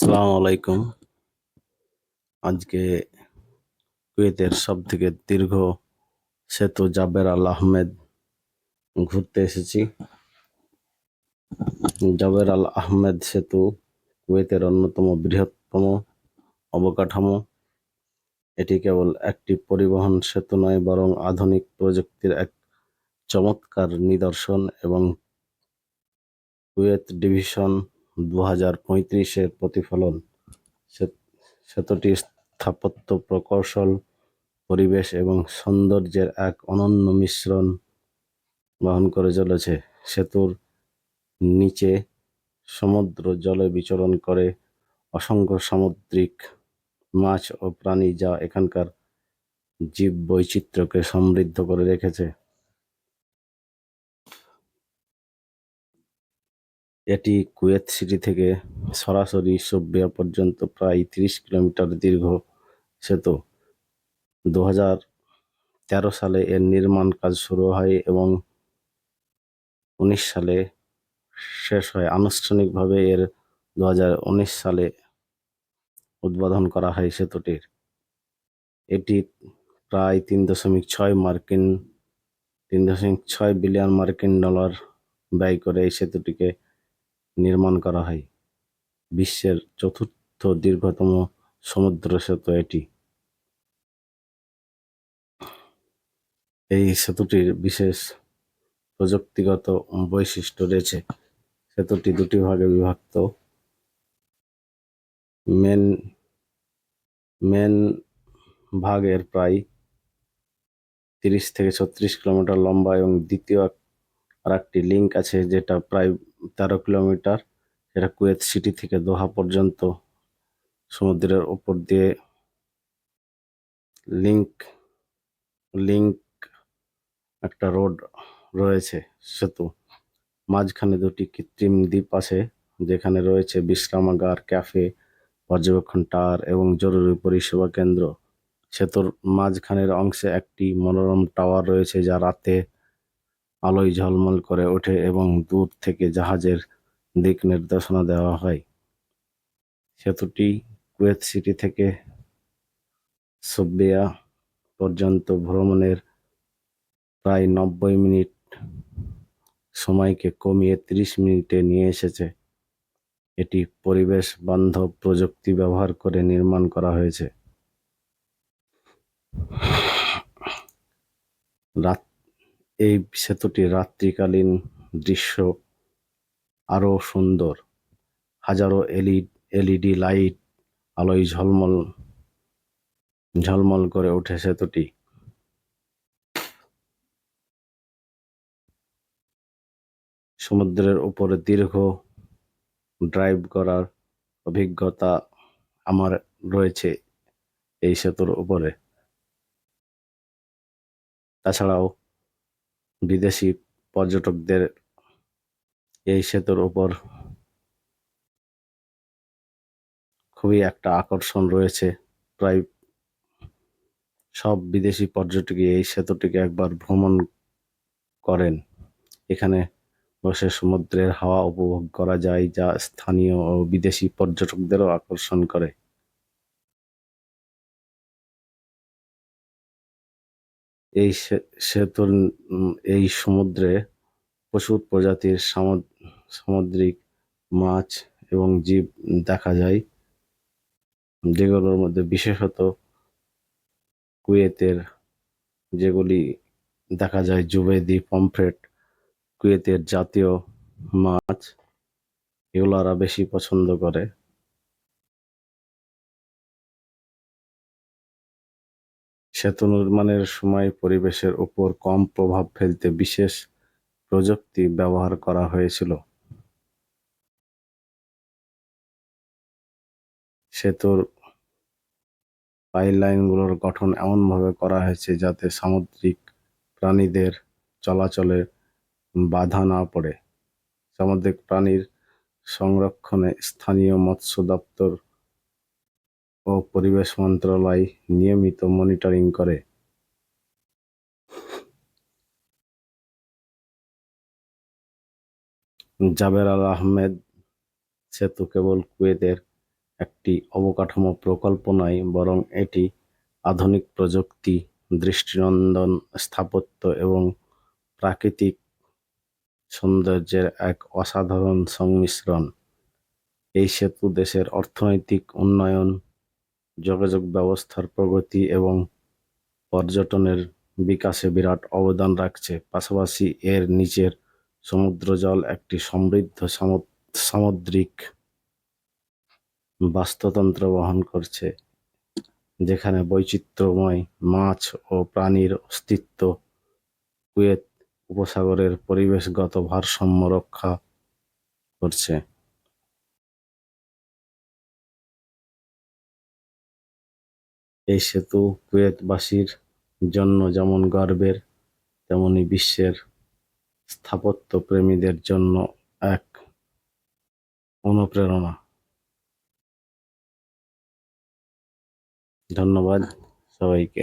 আসসালামু আলাইকুম। আজকে কুয়েতের সব থেকে দীর্ঘ সেতু জাবের আল আহমেদ ঘুরতে এসেছি। জাবের আল আহমেদ সেতু কুয়েতের অন্যতম বৃহত্তম অবকাঠামো। এটি কেবল একটি পরিবহন সেতু নয়, বরং আধুনিক প্রযুক্তির এক চমৎকার নিদর্শন এবং কুয়েত ডিভিশন দু হাজার পঁয়ত্রিশের প্রতিফলন সেতুটি স্থাপত্য প্রকৌশল, পরিবেশ এবং সৌন্দর্যের এক অনন্য মিশ্রণ বহন করে চলেছে। সেতুর নিচে সমুদ্র জলে বিচরণ করে অসংখ্য সামুদ্রিক মাছ ও প্রাণী যা এখানকার জীব বৈচিত্র্যকে সমৃদ্ধ করে রেখেছে। এটি কুয়েত সিটি থেকে সরাসরি সোবিয়া পর্যন্ত প্রায় তিরিশ কিলোমিটার দীর্ঘ সেতু। দু হাজার তেরো সালে এর নির্মাণ কাজ শুরু হয় এবং উনিশ সালে শেষ হয়। আনুষ্ঠানিকভাবে এর দু উনিশ সালে উদ্বোধন করা হয় সেতুটির এটি প্রায় তিন দশমিক ছয় মার্কিন, তিন দশমিক ছয় বিলিয়ন মার্কিন ডলার ব্যয় করে এই সেতুটিকে নির্মাণ করা হয়। বিশ্বের চতুর্থ দীর্ঘতম সমুদ্র সেতু এটি। এই সেতুটির বিশেষ প্রযুক্তিগত বৈশিষ্ট্য রয়েছে। সেতুটি দুটি ভাগে বিভক্ত। মেন মেন ভাগের প্রায় তিরিশ থেকে ছত্রিশ কিলোমিটার লম্বা এবং দ্বিতীয় আর একটি লিঙ্ক আছে যেটা প্রায় তেরো কিলোমিটার। এটা কুয়েত সিটি থেকে দোহা পর্যন্ত। সমুদ্রের ওপর দিয়ে লিঙ্ক লিঙ্ক একটা রোড রয়েছে, সেতু। মাঝখানে দুটি কৃত্রিম দ্বীপ আছে, যেখানে রয়েছে বিশ্রামাগার, ক্যাফে, পর্যবেক্ষণ টাওয়ার এবং জরুরি পরিষেবা কেন্দ্র। সেতুর মাঝখানের অংশে একটি মনোরম টাওয়ার রয়েছে, যা রাতে আলোয় ঝলমল করে ওঠে এবং দূর থেকে জাহাজের দিক নির্দেশনা দেওয়া হয়। সেতুটি কুয়েত সিটি থেকে সোবিয়া পর্যন্ত ভ্রমণের প্রায় নব্বই মিনিট সময়কে কমিয়ে ত্রিশ মিনিটে নিয়ে এসেছে। এটি পরিবেশ বান্ধব প্রযুক্তি ব্যবহার করে নির্মাণ করা হয়েছে। রাত এই সেতুটি রাত্রিকালীন দৃশ্য আরও সুন্দর। হাজারো এলই, এলইডি লাইট, আলোয় ঝলমল ঝলমল করে ওঠে সেতুটি। সমুদ্রের উপরে দীর্ঘ ড্রাইভ করার অভিজ্ঞতা আমার রয়েছে এই সেতুর উপরে। তাছাড়াও বিদেশি পর্যটকদের এই সেতুর উপর খুবই একটা আকর্ষণ রয়েছে। প্রায় সব বিদেশি পর্যটকই এই সেতুটিকে একবার ভ্রমণ করেন। এখানে বসে সমুদ্রের হাওয়া উপভোগ করা যায়, যা স্থানীয় ও বিদেশি পর্যটকদেরও আকর্ষণ করে। এই উম, এই সমুদ্রে প্রচুর প্রজাতির সামুদ- সামুদ্রিক মাছ এবং জীব দেখা যায়। যেগুলোর মধ্যে বিশেষত কুয়েতের যেগুলি দেখা যায় জুবেদি পমফ্রেট কুয়েতের জাতীয় মাছ এগুলো ওরা বেশি পছন্দ করে। সেতু নির্মাণের সময় পরিবেশের উপর কম প্রভাব ফেলতে বিশেষ প্রযুক্তি ব্যবহার করা হয়েছিল। সেতুর পাইপলাইনগুলোর গঠন এমনভাবে করা হয়েছে যাতে সামুদ্রিক প্রাণীদের চলাচলে বাধা না পড়ে। সামুদ্রিক প্রাণীর সংরক্ষণে স্থানীয় মৎস্য দপ্তর ও পরিবেশ মন্ত্রণালয় নিয়মিত মনিটরিং করে জাবের আল আহমেদ সেতু কেবল কুয়েতের একটি অবকাঠামো প্রকল্প নয় বরং এটি আধুনিক প্রযুক্তি, দৃষ্টিনন্দন স্থাপত্য এবং প্রাকৃতিক সৌন্দর্যের এক অসাধারণ সংমিশ্রণ। এই সেতু দেশের অর্থনৈতিক উন্নয়ন, যোগাযোগ ব্যবস্থার প্রগতি এবং পর্যটনের বিকাশে বিরাট অবদান রাখছে। পাশাপাশি এর নিচের সমুদ্রজল একটি সমৃদ্ধ সামু- সামুদ্রিক বাস্তুতন্ত্র বহন করছে, যেখানে বৈচিত্র্যময় মাছ ও প্রাণীর অস্তিত্ব কুয়েত উপসাগরের পরিবেশগত ভারসাম্য রক্ষা করছে। এই সেতু কুয়েতবাসীর জন্য যেমন গর্বের, তেমনি বিশ্বের স্থাপত্য প্রেমীদের জন্য এক অনুপ্রেরণা। ধন্যবাদ সবাইকে।